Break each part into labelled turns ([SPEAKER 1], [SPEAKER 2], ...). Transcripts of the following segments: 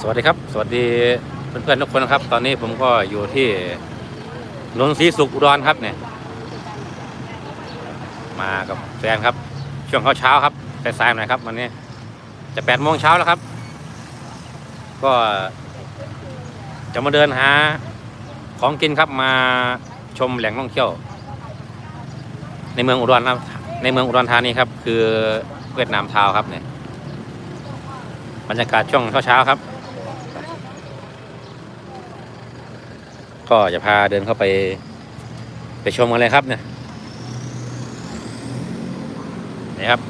[SPEAKER 1] สวัสดีครับ สวัสดีเพื่อนๆทุกคนครับ ตอนนี้ผมก็อยู่ที่นนทรีสุขอุดรครับเนี่ย มากับแฟนครับ ช่วงเช้าๆครับสายๆหน่อยครับวันนี้ จะแปดโมงเช้าแล้วครับ ก็จะมาเดินหาของกินครับมาชมแหล่งท่องเที่ยว ในเมืองอุดรครับในเมืองอุดรธานีครับ คือเวียดนามทาวครับเนี่ย บรรยากาศช่วงเช้าๆครับ ก็จะพาเดินเข้าไป ไปชมกันเลยครับเนี่ยนี่ครับ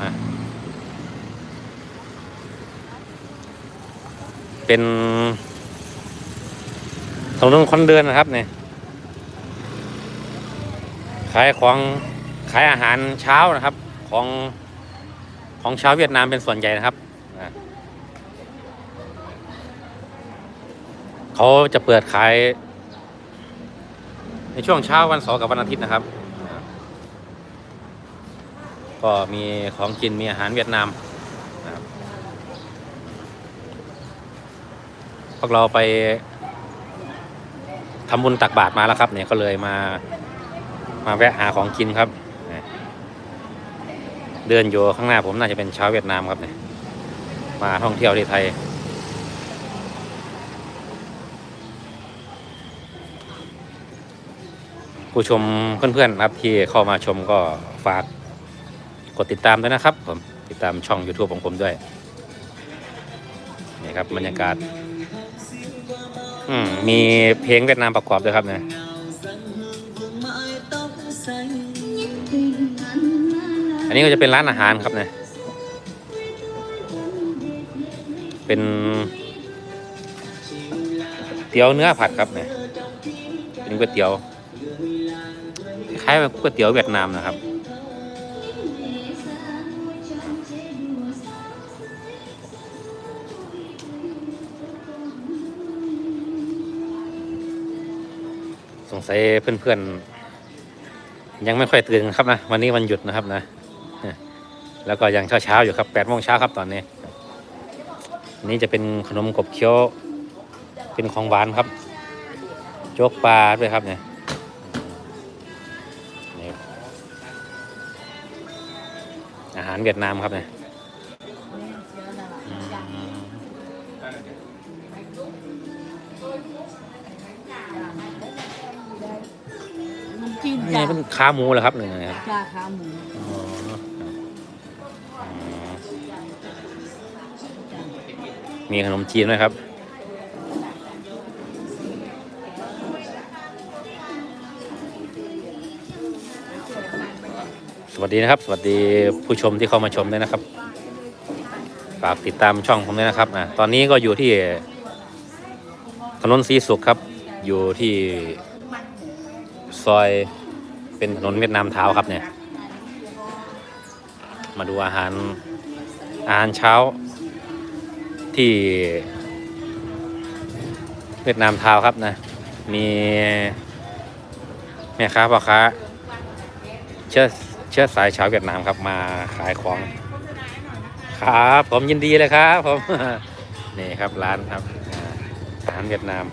[SPEAKER 1] เป็นถนนคนเดินนะครับเนี่ยขายของขายอาหารเช้านะครับของของชาวเวียดนามเป็นส่วนใหญ่นะครับอะ เขาจะเปิดขาย ในช่วงเช้าวันเสาร์กับวันอาทิตย์นะครับ ก็มีของกินมีอาหารเวียดนามนะครับพวกเราไปทำบุญตักบาตรมาแล้วครับ เนี่ยก็เลยมามาแวะหาของกินครับเนี่ยเดินอยู่ข้างหน้าผมน่าจะเป็นชาวเวียดนามครับเนี่ยมาท่องเที่ยวที่ไทย ผู้ชมเพื่อนๆนะครับที่เข้ามาชมก็ฝากกดติดตามด้วยนะครับผมติดตามช่อง YouTube ของผมด้วยนี่ครับบรรยากาศมมีเพลงเวียดนามประกอบด้วยครับเนี่ยอันนี้ก็จะเป็นร้านอาหารครับเนี่ยเป็นเตี๋ยวเนื้อผัดครับเนี่ยเป็นก๋วยเตี๋ยว ล้ายๆแบบก๋วยเตี๋ยวเวียดนามนะครับ สงสัยเพื่อนๆ ยังไม่ค่อยตื่นครับนะ วันนี้วันหยุดนะครับนะ แล้วก็ยังเช้าๆอยู่ครับแปดโมงเช้าครับตอนนี้นนี้จะเป็นขนมกบเคี้ยว เป็นของหวานครับ โจ๊กปลาด้วยครับเนี่ยาหารเวียดนามครับเนี่ยอืม
[SPEAKER 2] น้ำจิ้ม
[SPEAKER 1] นี่
[SPEAKER 2] จ้า
[SPEAKER 1] เป็นขาหมูเหรอครับหนึ่งนะครับ
[SPEAKER 2] จ้าขาหมู
[SPEAKER 1] อ๋ออืมมีขนมจีนด้วยครับ วัสดีนะครับ สวัสดีผู้ชมที่เข้ามาชมด้วยนะครับ ฝากติดตามช่องผมด้วยนะครับอะตอนนี้ก็อยู่ที่ถนนสีสุขครับ อยู่ที่ซอยเป็นถนนเวียดนามเท้าครับเนี่ย มาดูอาหารอาหารเช้าที่เวียดนามเท้าครับนะ มีแม่ค้าพ่อค้าเชื้อ ชื้อสายชาวเวียดนามครับมาขายของครับ ผมยินดีเลยครับผมนี่ครับร้านครับอาหารเวียดนาม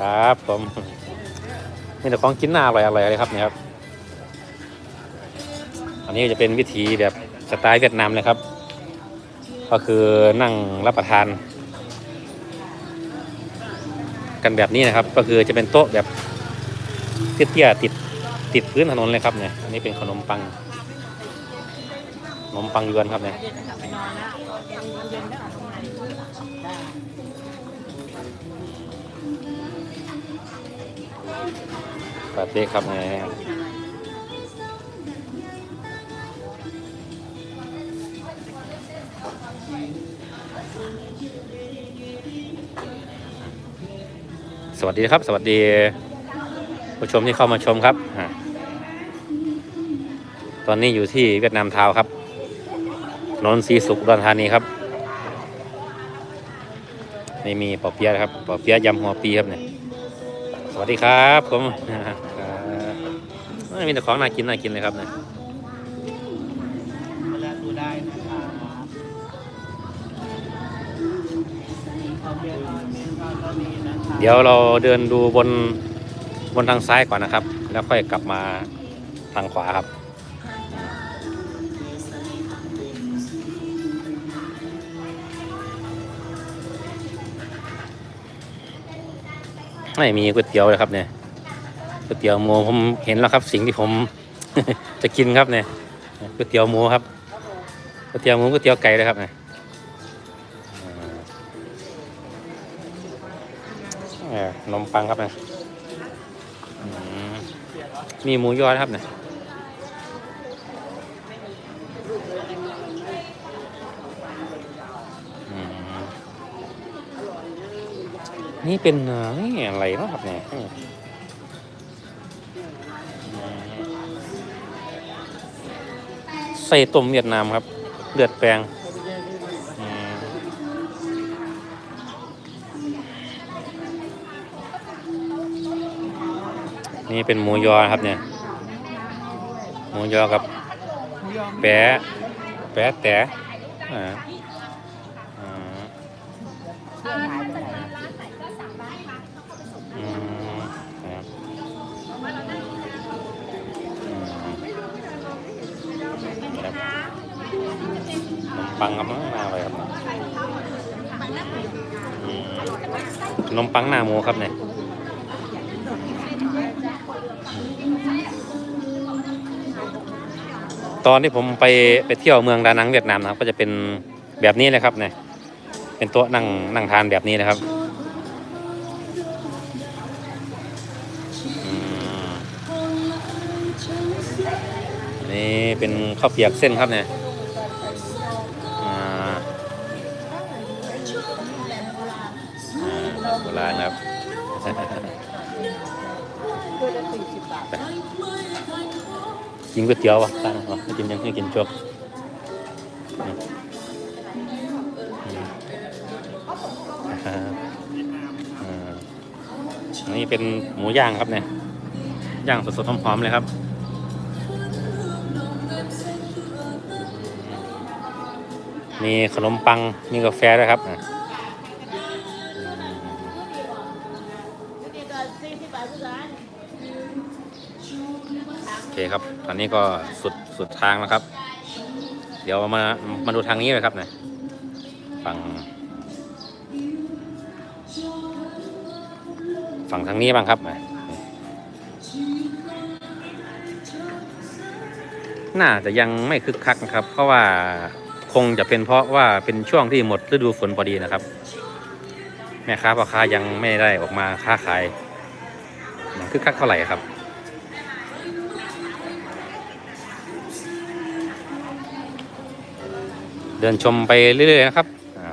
[SPEAKER 1] ครับผมนี่แต่ของกินน่าอร่อยอร่อยเลยครับเนี่ยครับ อันนี้จะเป็นวิธีแบบสไตล์เวียดนามเลยครับ ก็คือนั่งรับประทาน กันแบบนี้นะครับ ก็คือจะเป็นโต๊ะแบบ เตี้ยๆติดติดพื้นถนนเลยครับเนี่ยอันนี้เป็นขนมปังขนมปังยวนครับเนี่ย
[SPEAKER 2] แล้วเย็นแล้วจ้า
[SPEAKER 1] ปาเต้ครับเนี่ยสวัสดีครับ สวัสดี ผู้ชมที่เข้ามาชมครับ ตอนนี้อยู่ที่เวียดนามทาวครับนนทรีสุขดอนธานีครับนี่มีปอเปี๊ยะครับปอเปี๊ยะยำหัวปีครับเนี่ยสวัสดีครับผมไม่มีแต่ของน่ากินน่ากินเลยครับเนี่ย
[SPEAKER 2] เดี๋
[SPEAKER 1] ยวเราเดินดูบน บนทางซ้ายก่อนนะครับ แล้วค่อยกลับมาทางขวาครับ ไม่มีก๋วยเตี๋ยวเลยครับเนี่ยก๋วยเตี๋ยวหมูผมเห็นแล้วครับ สิ่งที่ผม จะกินครับเนี่ยก๋วยเตี๋ยวหมูครับก๋วยเตี๋ยวหมูก๋วยเตี๋ยวไก่เลยครับเนี่ยขนมปังครับเนี่ย มีหมูยอนครับเนี่ยนี่เป็นอะไรนะครับเนี่ยใส่ต้มเวียดนามครับ เลือดแปลง นี่เป็นหมูยอครับเนี่ย หมูยอกับแปะแปะแต่อ่าอ่า
[SPEAKER 2] เพื่อนหายไปไหน
[SPEAKER 1] อืมครับอืมครับนมปังครับมาไปครับอืมขนมปังหน้าหมูครับเนี่ย ตอนที่ผมไปไปเที่ยวเมืองดานังเวียดนามนะครับ ก็จะเป็นแบบนี้เลยครับเนี่ยเป็นโต๊ะนั่งนั่งทานแบบนี้นะครับนี่เป็นข้าวเปียกเส้นครับเนี่ยอ่าโบราณครับ กินก๋วยเตี๋ยววะตั้งวะไม่กินยังไม่กินจบอืมอืมอ่าอ่าอันนี่เป็นหมูย่างครับเนี่ยย่างสดๆหอมๆเลยครับมีขนมปังมีกาแฟด้วยครับ เคครับตอนนี้ก็สุดสุดทางแล้วครับ เดี๋ยวมามาดูทางนี้เลยครับนี่ยฝั่งฝั่งทางนี้บ้างครับอะน่าจะยังไม่คึกคักนะครับ เพราะว่าคงจะเป็นเพราะว่าเป็นช่วงที่หมดฤดูฝนพอดีนะครับ แม่ค้าพ่อค้ายังไม่ได้ออกมาค้าขายคึกคักเท่าไหร่ครับ เดินชมไปเรื่อยๆนะครับอ่า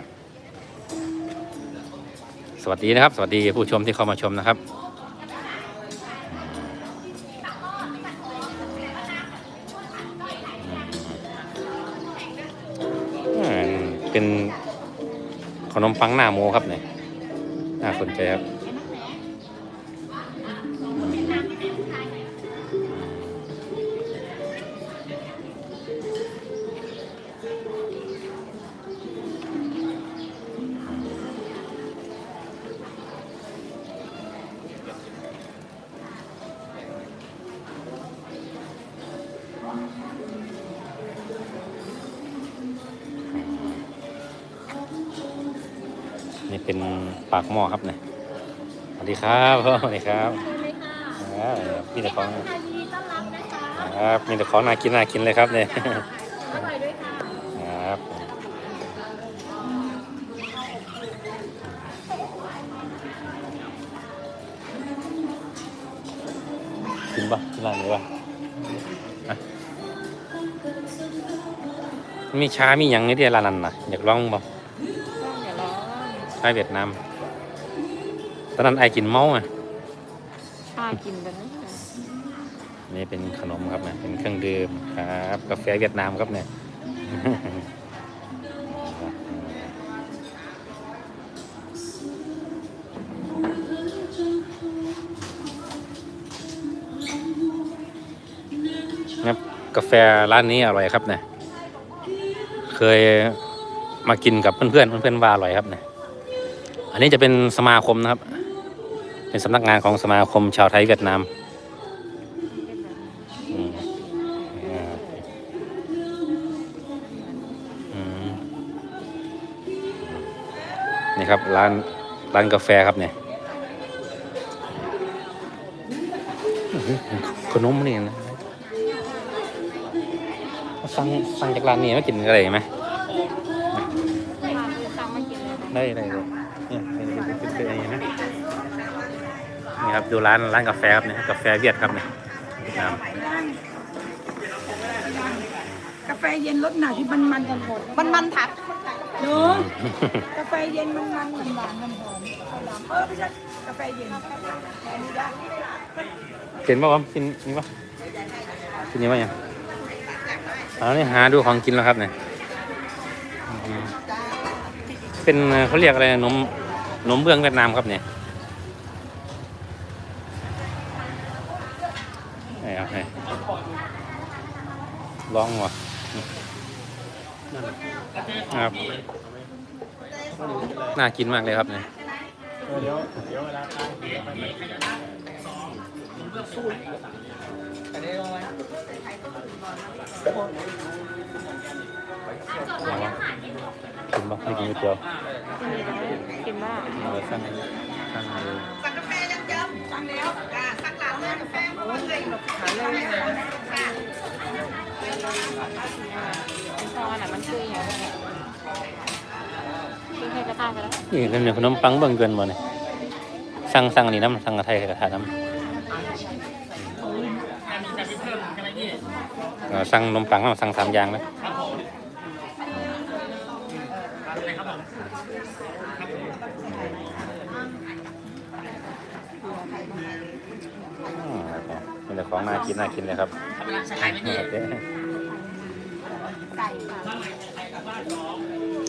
[SPEAKER 1] สวัสดีนะครับ สวัสดีผู้ชมที่เข้ามาชมนะครับอืมเป็นขนมปังหน้าหมูครับเนี่ยน่าสนใจครับากหม้อครับเนี่ยสวัสดีครับสวัสดีครับอ่ามีแต่ของครับมีแต่ของน่ากินน่ากินเลยครับเนี่ยครับกินปะกินร้านนี้ปะอะมีชามีอย่างนี้เดียวร้านนั้นนะอยากลองบ่
[SPEAKER 2] อย่าร้อง
[SPEAKER 1] ชาเวียดนาม ตอนนั้นไอกินเมาอะ
[SPEAKER 2] ชากินกันนะ
[SPEAKER 1] นี่เป็นขนมครับเนี่ยเป็นเครื่องดื่มครับกาแฟเวียดนามครับเนี่ยครับกาแฟร้านนี้อร่อยครับเนี่ยเคยมากินกับเพื่อนๆเพื่อนๆว่าอร่อยครับเนี่ยอันนี้จะเป็นสมาคมนะครับ เป็นสำนักงานของสมาคมชาวไทยเวียดนามนี่ครับร้านร้านกาแฟครับเนี่ยขนมนี่นะสั่งสั่งจากร้านนี้มากินอะไรไหมได้ได้เลยเนี่ยเป็นเป็นเป็นอย่างนี้นะนี่ ครับดูร้านร้านกาแฟครับเนี่ยกาแฟเวียดครับเนี่ยเวียดนาม
[SPEAKER 3] กาแฟเย็นรสหนาที่มันมันกันหมด
[SPEAKER 2] มันมันผัก
[SPEAKER 3] เนอะกาแฟเย็นมันมันมันหวานมันหอมเออไม่ใช่กาแฟเย็นแค่นี้ได้
[SPEAKER 1] กินป่ะวะกินนี่ป่ะกินนี่ป่ะยังเอานี่หาดูของกินแล้วครับเนี่ยอืมเป็นเอ่อเขาเรียกอะไรนะนมนมเบื้องเวียดนามครับเนี่ยไหนเอาไหน ลองวะครับน่ากินมากเลยครับเนี่ยเอาวะกินบ่ไม่กินก๋วยเตี๋ยว
[SPEAKER 2] กินบ้าง
[SPEAKER 1] เอาไปสั่งสั่งเลย
[SPEAKER 3] สั่งแฟยังเจิมสั่งแล้วจ้าสั่งร้านเลยกาแฟเพราะว่าเลยขายเลย
[SPEAKER 2] เป็นซองอันไหนมันคืออย่างไรกินแค่กระทะไปแล้ว
[SPEAKER 1] นี่เป็นเนี่ยขนมปังเบิ่งเกินบ่เนี่ยสั่งสั่งอันนี้น้ำสั่งกระไทยกระทะน้ำสั่งนมปังแล้วสั่งสามอย่างนะ ของน่ากินน่ากินเลยครับโอเค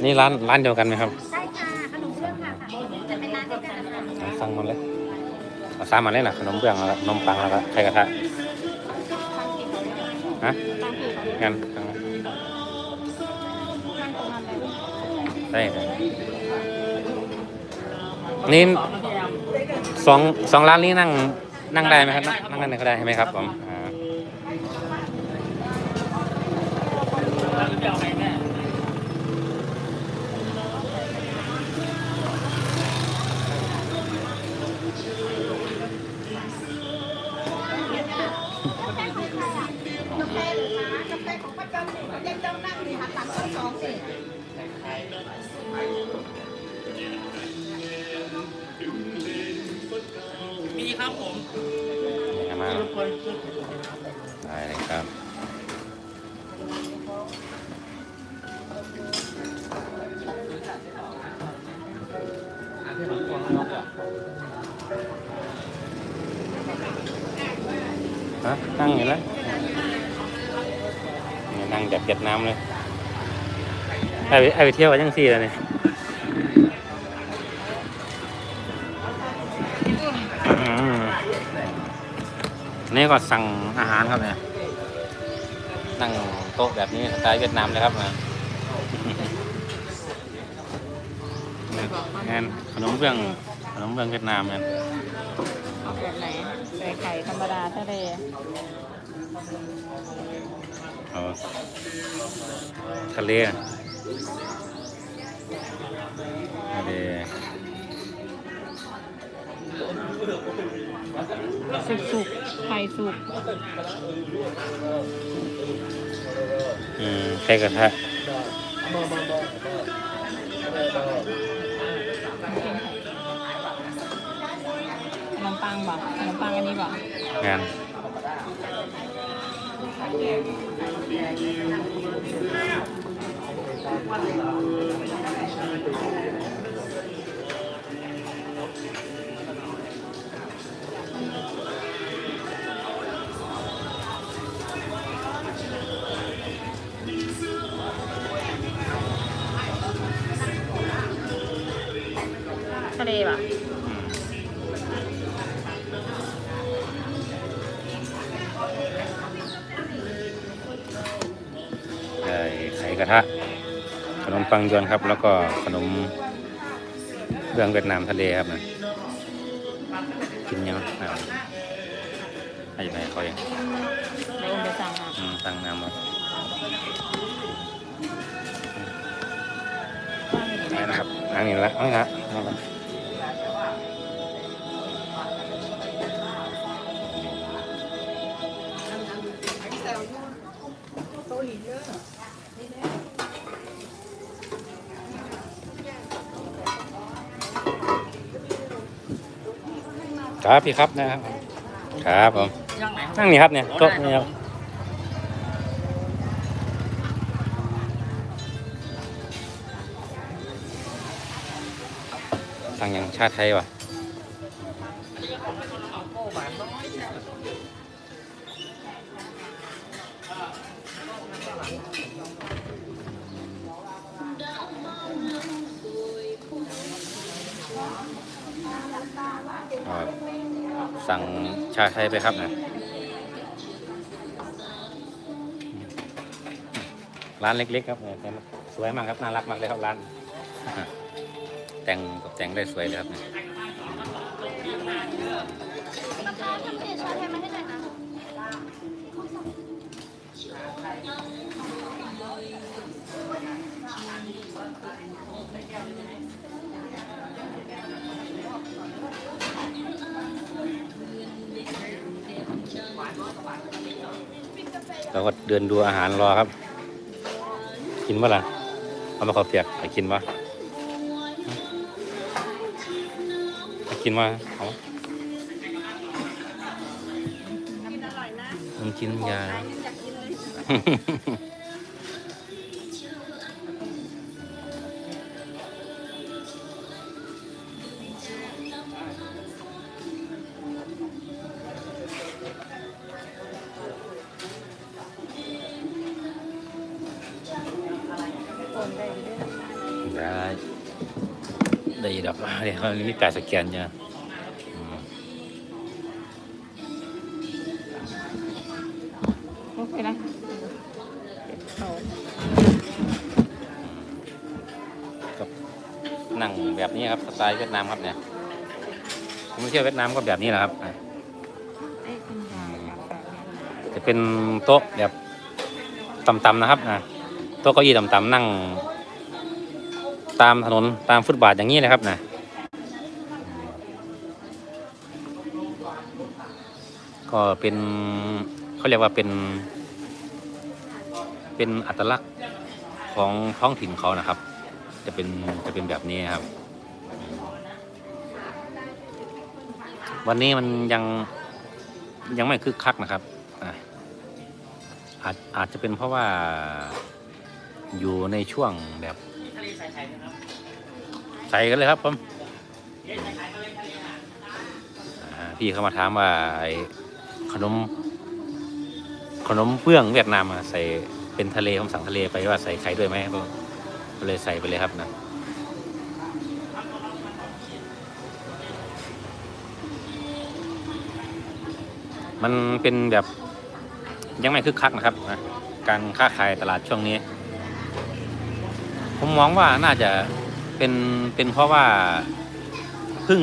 [SPEAKER 1] นี่ร้านร้านเดียวกันไหมครับ
[SPEAKER 2] ใช่ค่ะขนมเบื้องค่ะจะเป็นร้านเดียวกันนะคะ
[SPEAKER 1] สั่งหมันเลยเอาสามอันเลยนะขนมเบื้องแล้วก็ขนมปังแล้วก็ไข่กระทะฮะ
[SPEAKER 2] ตั้งกี่คน
[SPEAKER 1] งั้นสั่งมา
[SPEAKER 2] นั่งตรงนั้นเลย
[SPEAKER 1] ได้ครับนี่สองสองร้านนี้นั่ง นั่งได้ไหมครับ นั่งนั่งได้ก็ได้ใช่ไหมครับผม ฮะนั่งอยู่แล้วนี่นั่งแบบเวียดนามเลยไอ้ไปไอ้ไปเที่ยวกันยังสี่แล้วเนี่ยอืมนี่ก็สั่งอาหารครับเนี่ยนั่งโต๊ะแบบนี้สไตล์เวียดนามเลยครับนะงานขนมเบื้องขนมเบื้องเวียดนามเนี่ย
[SPEAKER 2] ข่ธรรมดาทะเล
[SPEAKER 1] เอาทะเลอะทะเล
[SPEAKER 2] สุกสุกๆไข่สุก
[SPEAKER 1] อืมไข่กระทะ
[SPEAKER 2] ปังบ่ขนมปังอันนี้บ่
[SPEAKER 1] งาน
[SPEAKER 2] ทะเลบ่
[SPEAKER 1] กระทะ ขนมปังยวนครับ แล้วก็ขนมเครื่องเวียดนามทะเลครับนะกินยังน้ำให้ยังไปเขาเอง
[SPEAKER 2] ในองค์จะสั่งมา
[SPEAKER 1] อืมตั้งน้ำมาได้นะครับนั่งนี่ละเอาละ ครับพี่ครับนะครับ ครับผม
[SPEAKER 2] ย่างไหน
[SPEAKER 1] นั่งนี่ครับเนี่ยโต๊ะนี่ครับสั่งอย่างชาติไทยวะ ชาไทยไปครับนะร้านเล็ก ๆ ครับเนี่ยสวยมากครับน่ารักมากเลยครับร้าน แต่งตกแต่งได้สวยเลยครับ เราก็เดินดูอาหารรอครับ กินปะล่ะเอามาขอเปียกไปกินปะไปกินปะเอามันกินยา เดี๋ยวเขามีการสแกนจ้ะอืม
[SPEAKER 2] โอเคนะเขา
[SPEAKER 1] กับนั่งแบบนี้ครับสไตล์เวียดนามครับเนี่ยผมไม่เที่ยวเวียดนามก็แบบนี้แหละครับอะ
[SPEAKER 2] เอ้ยเป็นยาแบบนี้
[SPEAKER 1] จะเป็นโต๊ะแบบต่ำๆนะครับนะโต๊ะเก้าอี้ต่ำๆนั่ง ตามถนนตามฟุตบาทอย่างนี้เลยครับนะ ก็เป็นเขาเรียกว่าเป็น เป็นอัตลักษณ์ของท้องถิ่นเขานะครับ จะเป็นจะเป็นแบบนี้ครับ วันนี้มันยังยังไม่คึกคักนะครับอาจอาจจะเป็นเพราะว่าอยู่ในช่วงแบบใส่กันเลยครับผมพี่เขามาถามว่า ขนม ขนมเปื้องเวียดนามอะใส่เป็นทะเลผมสั่งทะเลไปว่าใส่ไข่ด้วยไหมก็เลยใส่ไปเลยครับนะมันเป็นแบบยังไม่คึกคักนะครับนะการค้าขายตลาดช่วงนี้ ผมมองว่าน่าจะเป็นเป็นเพราะว่าพึ่ง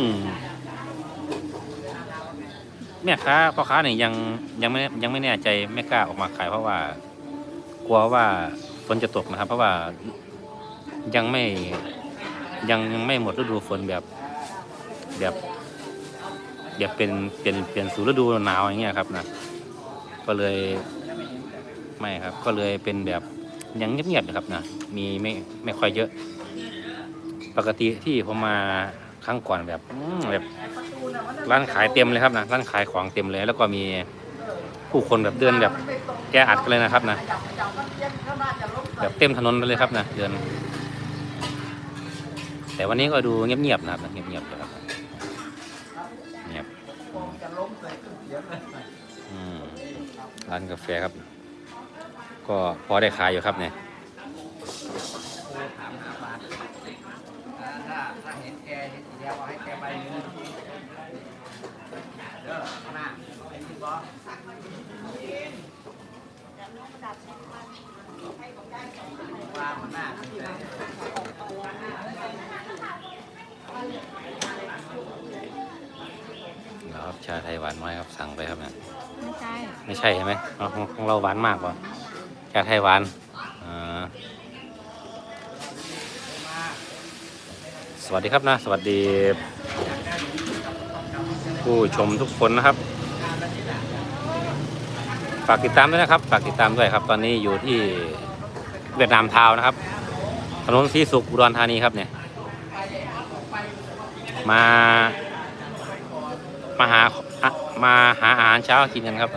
[SPEAKER 1] แม่ค้าพ่อค้าเนี่ยยังยังไม่ยังไม่แน่ใจไม่กล้าออกมาขายเพราะว่า กลัวว่าฝนจะตกนะครับ เพราะว่ายังไม่ยังยังไม่หมดฤดูฝนแบบแบบแบบเป็นเป็นเปลี่ยนสู่ฤดูหนาวอย่างเงี้ยครับนะก็เลยไม่ครับ ก็เลยเป็นแบบยังเงียบๆนะครับนะมีไม่ไม่ค่อยเยอะ ปกติที่ผมมาครั้งก่อนแบบแบบ ร้านขายเต็มเลยครับนะร้านขายของเต็มเลย แล้วก็มีผู้คนแบบเดินแบบแกอัดกันเลยนะครับนะแบบเต็มถนนเลยครับนะเดิน แต่วันนี้ก็ดูเงียบๆนะครับเงียบๆเลยครับเงียบร้านกาแฟครับ ก็พอได้ขายอยู่ครับเนี่ย
[SPEAKER 4] ครับ
[SPEAKER 1] ชาไทยหวานไหมครับสั่งไปครับเนี่ย
[SPEAKER 2] ไม่ใช่
[SPEAKER 1] ไม่ใช่ใช่ไหมของเราหวานมากกว่าชาไทยหวานสวัสดีครับนะ สวัสดี ผู้ชมทุกคนนะครับ ฝากติดตามด้วยนะครับ ฝากติดตามด้วยครับ ตอนนี้อยู่ที่เวียดนามทาวนะครับ ถนนศรีสุขอุดรธานีครับเนี่ย มา มาหา มาหาอาหารเช้ากินกันครับ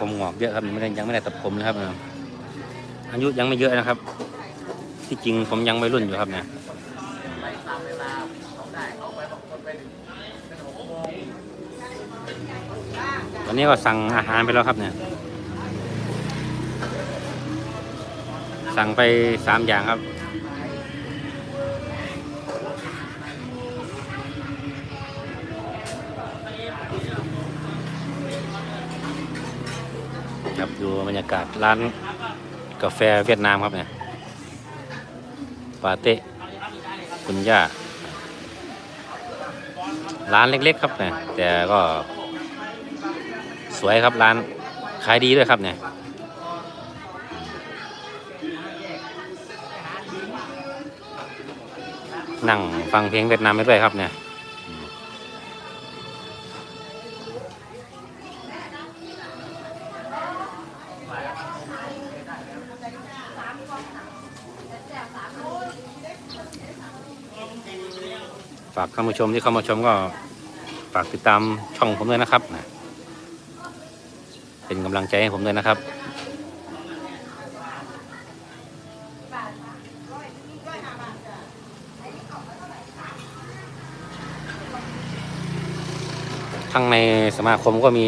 [SPEAKER 1] ผมหงอกเยอะครับยังไม่ได้ยังไม่ได้ตัดผมเลยครับอะอายุยังไม่เยอะนะครับ ที่จริงผมยังไม่รุ่นอยู่ครับเนี่ย วันนี้ก็สั่งอาหารไปแล้วครับเนี่ย สั่งไปสามอย่างครับ ครับดูบรรยากาศร้านกาแฟเวียดนามครับเนี่ย ปาเต้คุณย่า ร้านเล็กๆครับเนี่ยแต่ก็ สวยครับร้านขายดีด้วยครับเนี่ยนั่งฟังเพลงเวียดนามไปด้วยครับเนี่ยฝากเข้ามาชมที่เข้ามาชมก็ฝากติดตามช่องผมด้วยนะครับนะำลังใจให้ผมด้วยนะครับข้างในสมาคมก็มี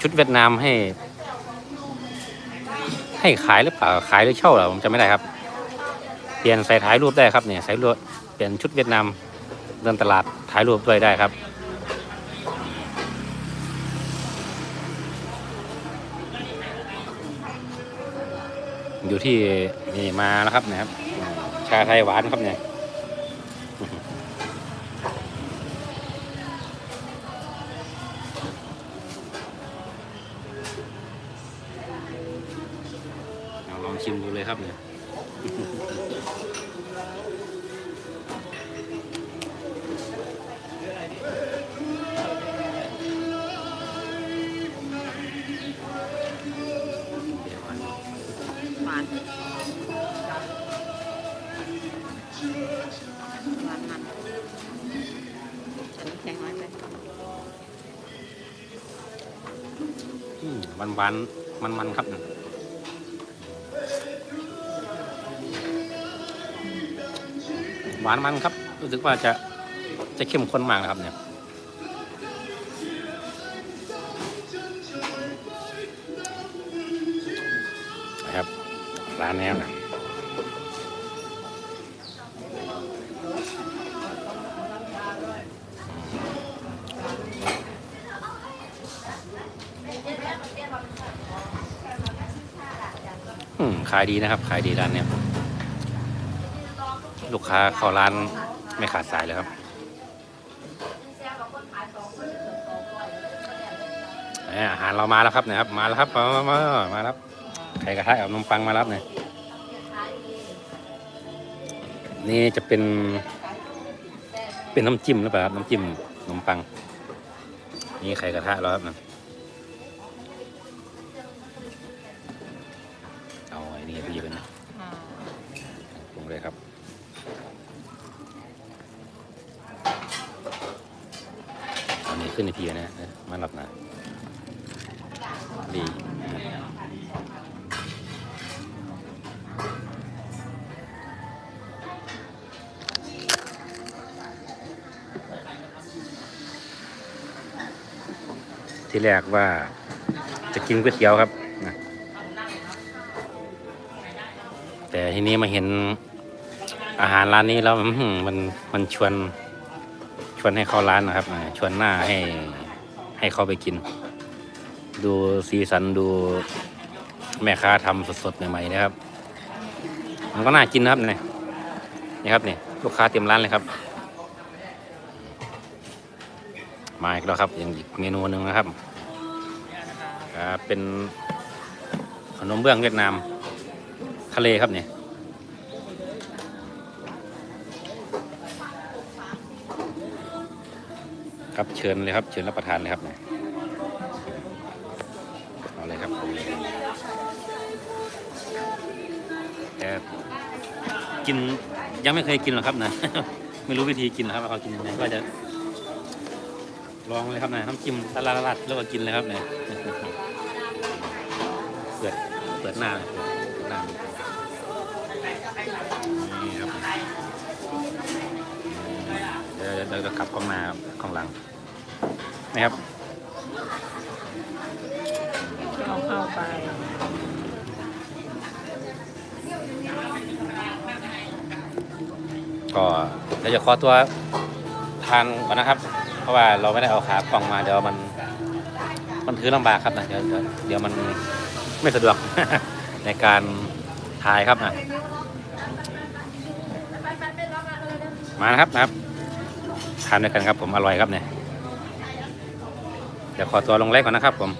[SPEAKER 1] ชุดเวียดนามให้ ให้ขายหรือเปล่า ขายหรือเช่าเหรอผมจำไม่ได้ครับ เปลี่ยนใส่ถ่ายรูปได้ครับเนี่ยใส่รูปเปลี่ยนชุดเวียดนามเดินตลาดถ่ายรูปด้วยได้ครับ อยู่ที่นี่มาแล้วครับเนะครับ ชาไทยหวานครับเนี่ย มัน
[SPEAKER 2] หวานมัน
[SPEAKER 1] มันๆครับหวานมันครับ รู้สึกว่าจะจะเข้มข้นมากนะครับเนี่ยนะครับร้านนี้นะ ขายดีนะครับ ขายดีร้านเนี้ยลูกค้าเข้าร้านไม่ขาดสายเลยครับ อาหารเรามาแล้วครับนะครับ มาแล้วครับ มามามามาแล้วครับไข่กระทะกับนมปังมาแล้วเนี่ยนี่จะเป็น เป็นน้ำจิ้มหรือเปล่าครับน้ำจิ้มนมปัง นี่ไข่กระทะแล้วครับนะ ขึ้นในพีนะมาหลับนะดีที่แรกว่าจะกินก๋วยเตี๋ยวครับนะแต่ทีนี้มาเห็นอาหารร้านนี้แล้วมันมันชวน ชวนให้เข้าร้านนะครับชวนหน้าให้ให้เข้าไปกิน ดูสีสันดูแม่ค้าทำสดๆใหม่ๆนะครับ มันก็น่ากินนะครับเนี่ยนี่ครับเนี่ยลูกค้าเต็มร้านเลยครับ มาอีกแล้วครับยังอีกเมนูหนึ่งนะครับเป็นขนมเบื้องเวียดนาม ทะเลครับเนี่ย ครับเชิญเลยครับ เชิญรับประทานเลยครับเนี่ยเอาเลยครับแต่กินยังไม่เคยกินหรอกครับนะ ไม่รู้วิธีกินหรอกครับว่าเขากินยังไงก็จะลองเลยครับนะน้ำจิ้มตะลาลัดแล้วก็กินเลยครับเนี่ยเปิดเปิดหน้าเลย เดี๋ยวเดี๋ยวเดี๋ยวกลับกล้องหน้าครับกล้องหลังนี่ครับ
[SPEAKER 2] เอาเข้าไป
[SPEAKER 1] ก็เดี๋ยวจะขอตัวทานก่อนนะครับ เพราะว่าเราไม่ได้เอาขากล่องมาเดี๋ยวมัน มันถือลำบากครับนะเดี๋ยวเดี๋ยวเดี๋ยวมันไม่สะดวก ในการถ่ายครับนะมานะครับนะครับานด้วยกันครับผมอร่อยครับเนี่ยเดี๋ยวขอตัวลงไลฟ์ก่อนนะครับผม